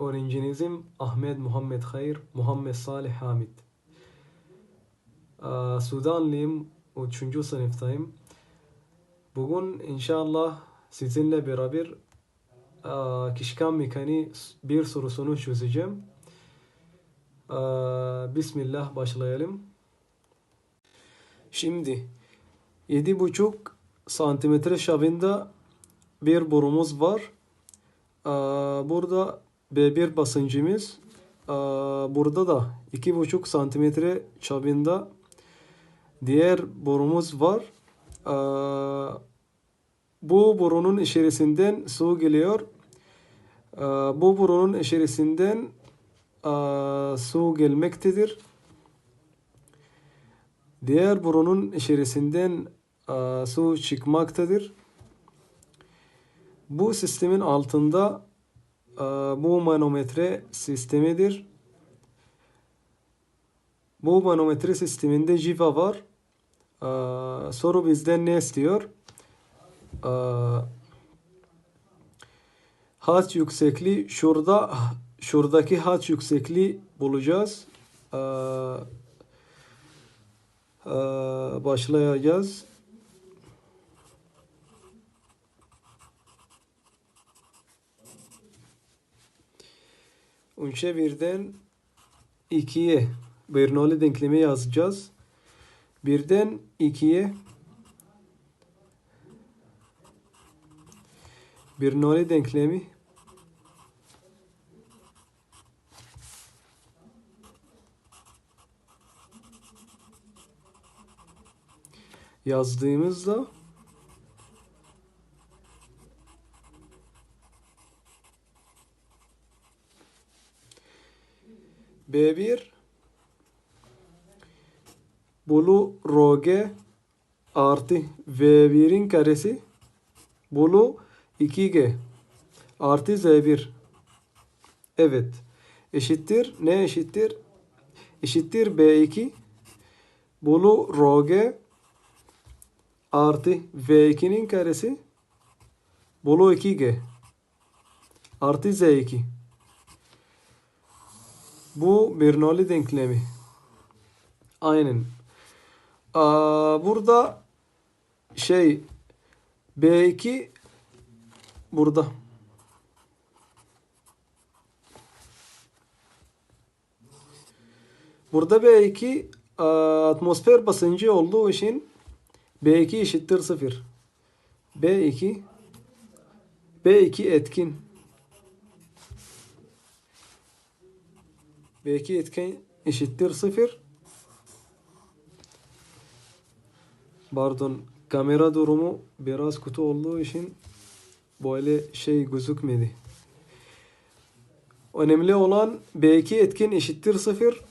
Öğrencinizim Ahmet Muhammed Hayır, Muhammed Salih Hamid. Aa, Sudanlıyım, 3. sınıftayım. Bugün inşallah sizinle beraber aa, kişkan mekaniği bir sorusunu çözeceğim. Bismillah başlayalım. Şimdi 7,5 santimetre çapında bir borumuz var. Burada B1 basıncımız. Burada da 2,5 santimetre çapında diğer borumuz var. Bu borunun içerisinden su geliyor. Bu borunun içerisinden su gelmektedir. Diğer borunun içerisinden su çıkmaktadır. Bu sistemin altında bu manometre sistemidir. Bu manometre sisteminde civa var. E, soru bizden ne istiyor? E, haç yüksekliği şurada şuradaki haç yüksekliği bulacağız. Başlayacağız. Üçe birden ikiye. Bernoulli denklemi yazacağız. Birden ikiye. Bernoulli denklemi. Yazdığımızda B1 bulu roge artı V1'in karesi. Bulu 2G artı Z1 evet. Eşittir. Ne eşittir? Eşittir B2 bulu roge artı V2'nin karesi. Bulu 2G artı Z2 bu Bernoulli denklemi. Aynen. Burada şey B2 burada. Burada B2 aa, atmosfer basıncı olduğu için B2 eşittir 0. B2 B2 etkin. B2 etken eşittir 0. Pardon kamera durumu biraz kötü olduğu için böyle şey gözükmedi. Önemli olan B2 etkin eşittir 0.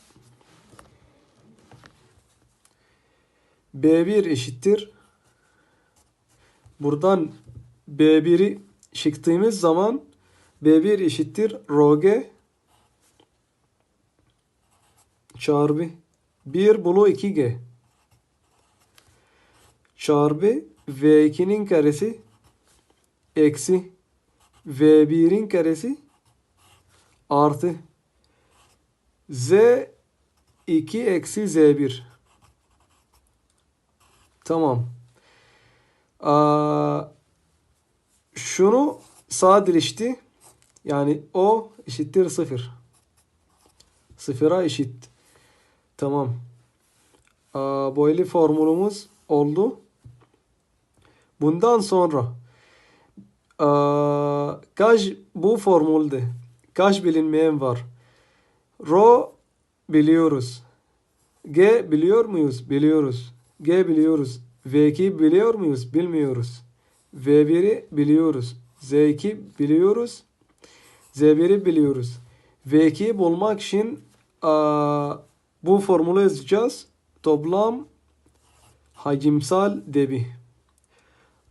B1 eşittir. Buradan B1'i çıktığımız zaman B1 eşittir rho G çarpı 1 bölü 2G çarpı V2'nin karesi eksi V1'in karesi artı Z2 eksi Z1 tamam. Aa, şunu sadeleşti yani o eşittir 0 sıfıra eşit Tamam. Aa, böyle formülümüz oldu. Bundan sonra aa, kaç bu formülde kaç bilinmeyen var? Rho biliyoruz. G biliyor muyuz? Biliyoruz. G biliyoruz. V2 biliyor muyuz? Bilmiyoruz. V1'i biliyoruz. Z2 biliyoruz. Z1'i biliyoruz. V2'yi bulmak için aa, bu formülü yazacağız. Toplam hacimsel debi.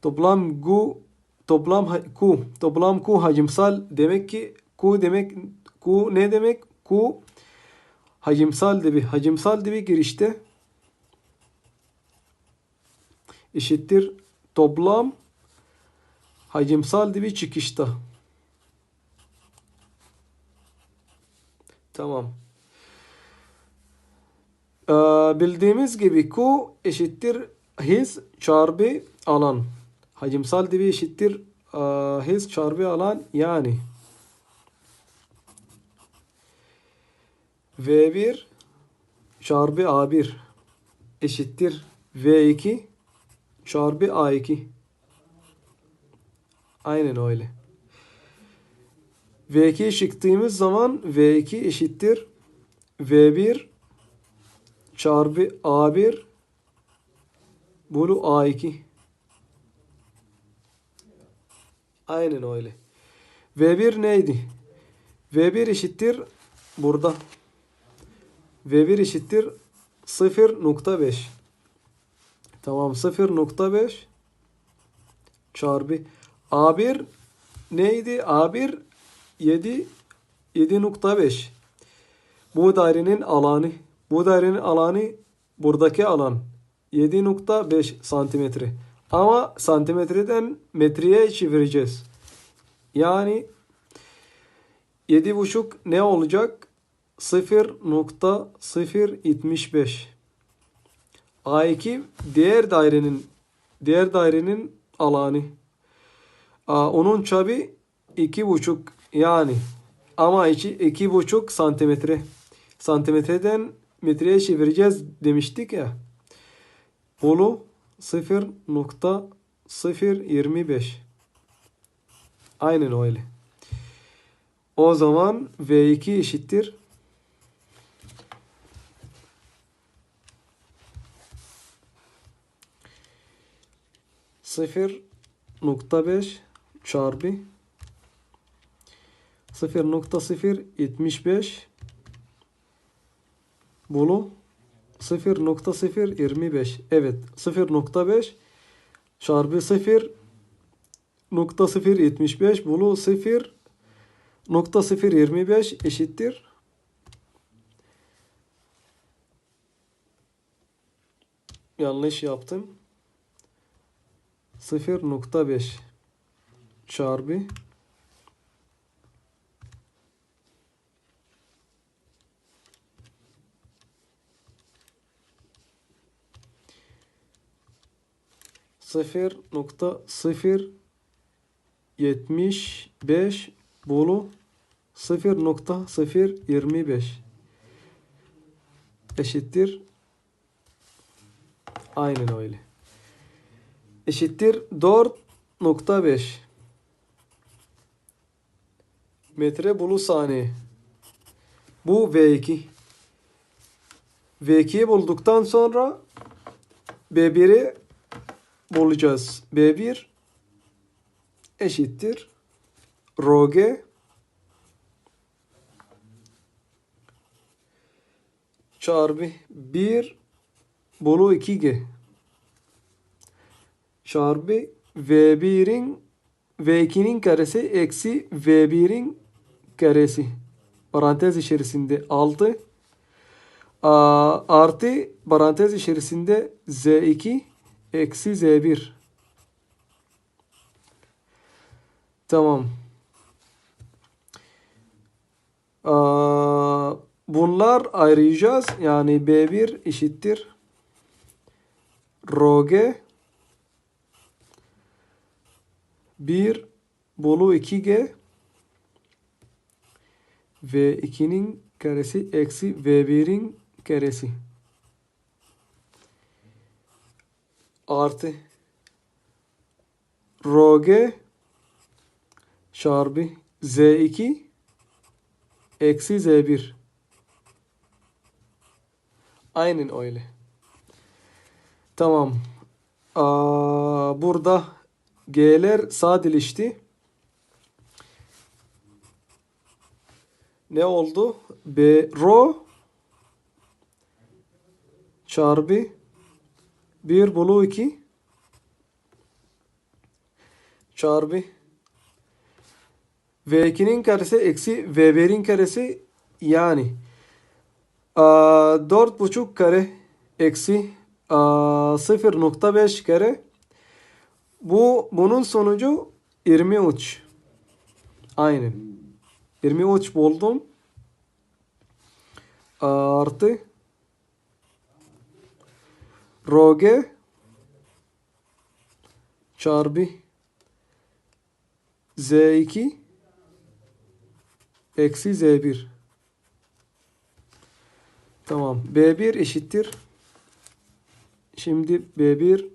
Toplam Q toplam Q toplam Q hacimsel demek ki Q demek Q ne demek? Q hacimsel debi. Hacimsel debi girişte eşittir toplam hacimsel debi çıkışta. Tamam. Ee, bildiğimiz gibi Q eşittir hız çarpı alan. Hacimsal dibi eşittir e, hız çarpı alan yani V1 çarpı A1 eşittir V2 çarpı A2. Aynen öyle. V2'ye çıktığımız zaman V2 eşittir V1 çarpı A1 bölü A2. Aynen öyle. V1 neydi? V1 eşittir burada. V1 eşittir 0.5. Tamam 0.5 çarpı A1 neydi? A1 7 7.5. Bu dairenin alanı. Bu dairenin alanı buradaki alan 7.5 santimetre. Ama santimetreden metreye çevireceğiz. Yani 7.5 ne olacak? 0.075. A2 diğer dairenin diğer dairenin alanı. Onun çapı 2.5 yani ama içi 2.5 santimetre. Santimetreden metreye çevireceğiz demiştik ya. Bolu 0.025. Aynen öyle. O zaman V2 eşittir. Sıfır nokta beş çarpı sıfır nokta sıfır yetmiş beş bulu 0.025 evet 0.5 çarpı 0.075 bulu 0.025 eşittir. Yanlış yaptım. 0.5 çarpı sıfır nokta sıfır yetmiş beş bolu sıfır nokta sıfır yirmi beş eşittir aynen öyle. Eşittir dört nokta beş metre bulu saniye. Bu V2 V2'yi bulduktan sonra B1'i bulacağız. B1 eşittir rho g. Çarpı 1 bölü 2g çarpı V1'in V2'nin karesi eksi V1'in karesi. Parantez içerisinde 6 artı parantez içerisinde Z2 eksi Z1 tamam. Aa, bunlar ayıracağız yani B1 eşittir rho g. 1 bölü 2g V2'nin karesi eksi V1'in karesi artı. Rho g çarpı z2 eksi z1 aynen öyle. Tamam. Aa, burada g'ler sadeleşti ne oldu? B rho çarpı 1 bölü 2 çarpı V2'nin karesi eksi V1'in karesi yani. Dört buçuk kare eksi 0.5 kare. Bu bunun sonucu 23 aynen. 23 buldum. Artı rho g çarpı z2 eksi z1 tamam. B1 eşittir. Şimdi b1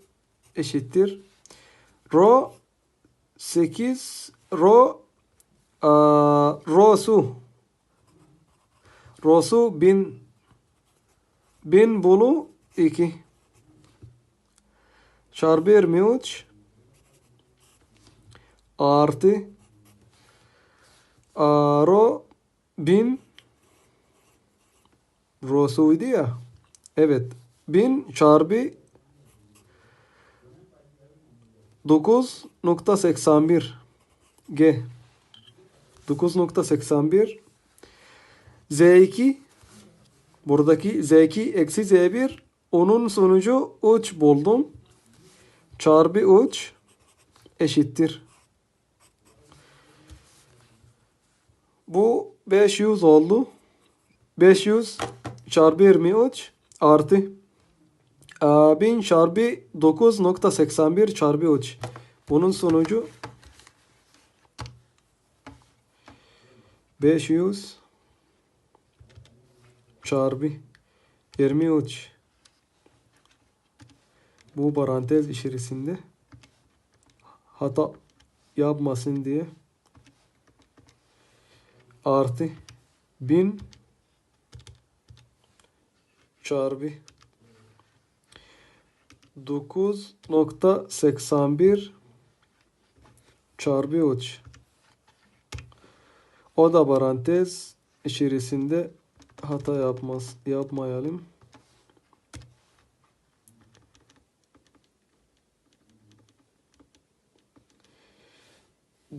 eşittir. Rho 8 rho aa, rho'su rho'su 1000 1000 bölü 2 çarpı 23 artı aa, rho 1000 rho'suydu ya. Evet. 1000 çarpı 9.81 G. 9.81 Z2 buradaki Z2 eksi Z1 onun sonucu 3 buldum. Çarpı 3 eşittir. Bu 500 oldu. 500 çarpı 23 artı Aa, 1000 çarpı 9.81 çarpı 3. Bunun sonucu 500 çarpı 23. Bu parantez içerisinde hata yapmasın diye artı 1000 çarpı 9.81 çarpı 3. O da parantez içerisinde hata yapmaz, yapmayalım.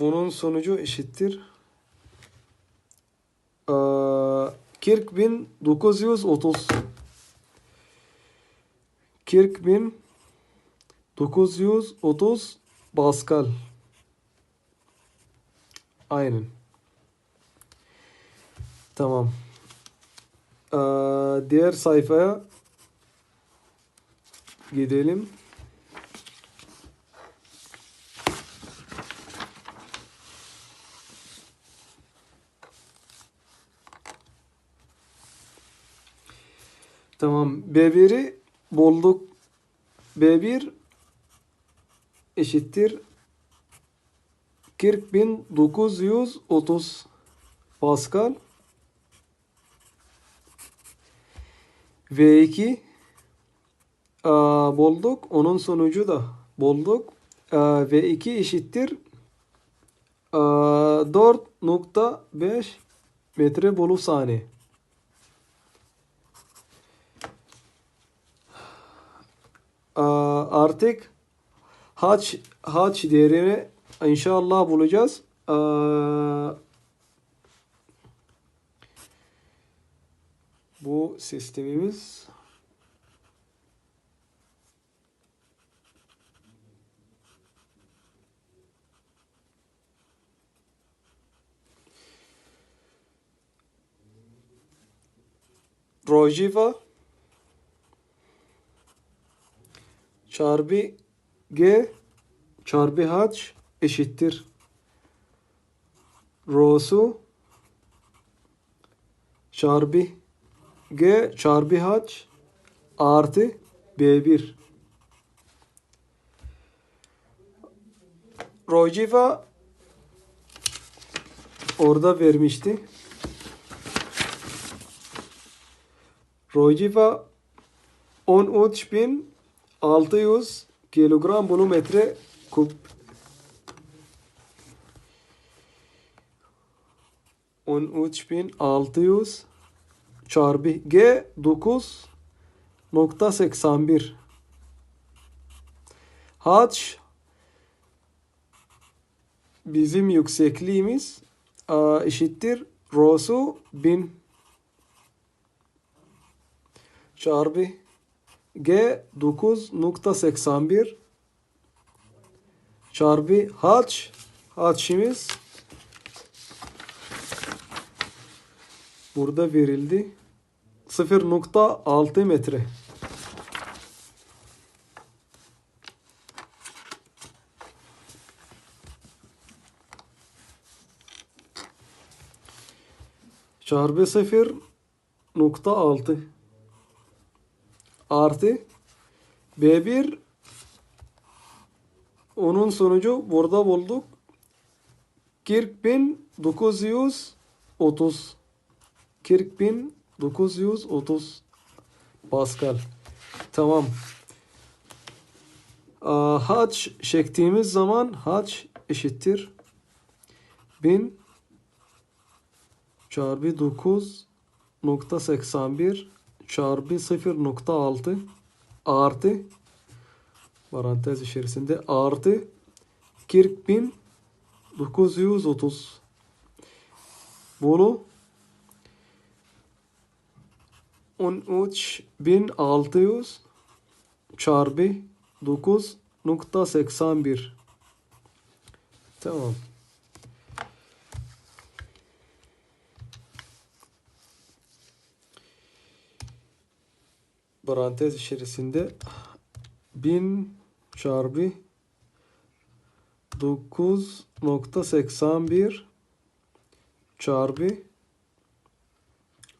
Bunun sonucu eşittir. Ee, 40.930 40.930 Pascal. Aynen. Tamam. Ee, diğer sayfaya gidelim. Tamam. B1'i bulduk. B1 eşittir 40.930 Pascal V2 aa, bulduk. Onun sonucu da bulduk. Aa, V2 eşittir aa, 4.5 metre bölü saniye. Artık haç haç değerini inşallah bulacağız. Aa, bu sistemimiz Rojiva çarpı G çarpı H eşittir. R'su çarpı G çarpı H artı B1. Rojeva orada vermişti. Rojeva 13.000 600 kilogram bunu metre kup. On çarpı G dokuz nokta seksen bir. Bizim yüksekliğimiz eşittir Rosu bin çarpı G 9.81 çarpı haç haçımız burada verildi. 0.6 metre. Çarpı 0.6 artı B1 onun sonucu burada bulduk. 40.930 40.930 Pascal. Tamam. Haç çektiğimiz zaman haç eşittir 1000 çarpı 9.81 çarpı 0.6 artı parantez içerisinde artı 40.930 bunu 13.600 çarpı 9.81 Tamam. Parantez içerisinde 1000 çarpı 9.81 çarpı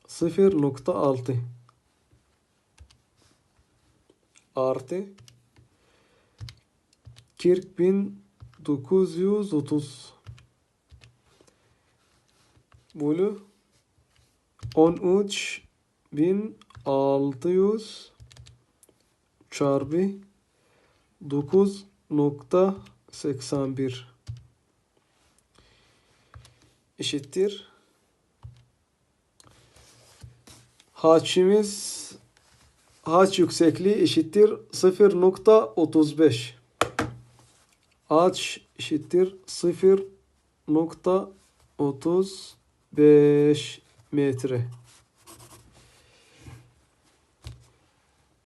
0.6 artı 40.930 bölü 13.600 çarpı 9.81 eşittir. Haçimiz haç yüksekliği eşittir 0.35 haç eşittir 0.35 metre